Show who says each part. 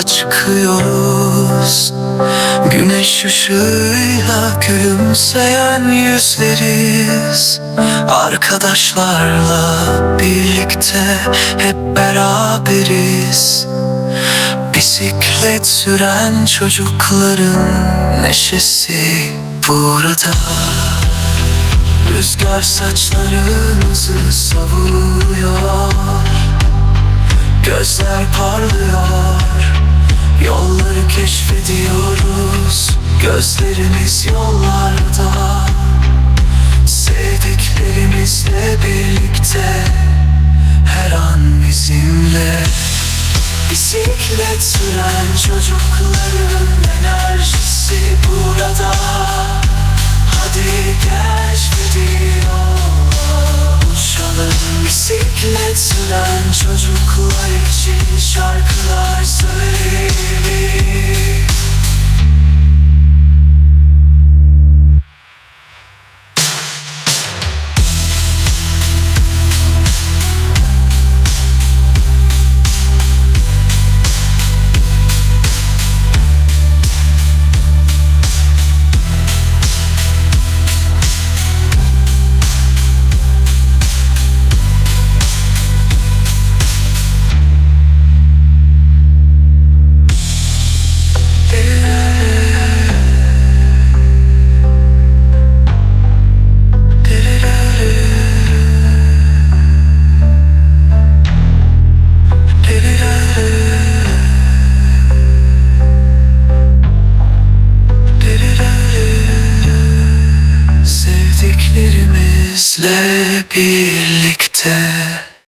Speaker 1: yola çıkıyoruz. Güneş ışığıyla gülümseyen yüzleriz. Arkadaşlarla birlikte hep beraberiz. Bisiklet süren çocukların neşesi burada. Rüzgar saçlarımızı savuruyor Gözler parlıyor Yolları keşfediyoruz. Gözlerimiz yollarda. Sevdiklerimizle birlikte. Her an bizimle. Bisiklet süren çocukların enerjisi burada. Hadi keşfediyor Uçalım. Bisiklet süren çocuklar bizle birlikte.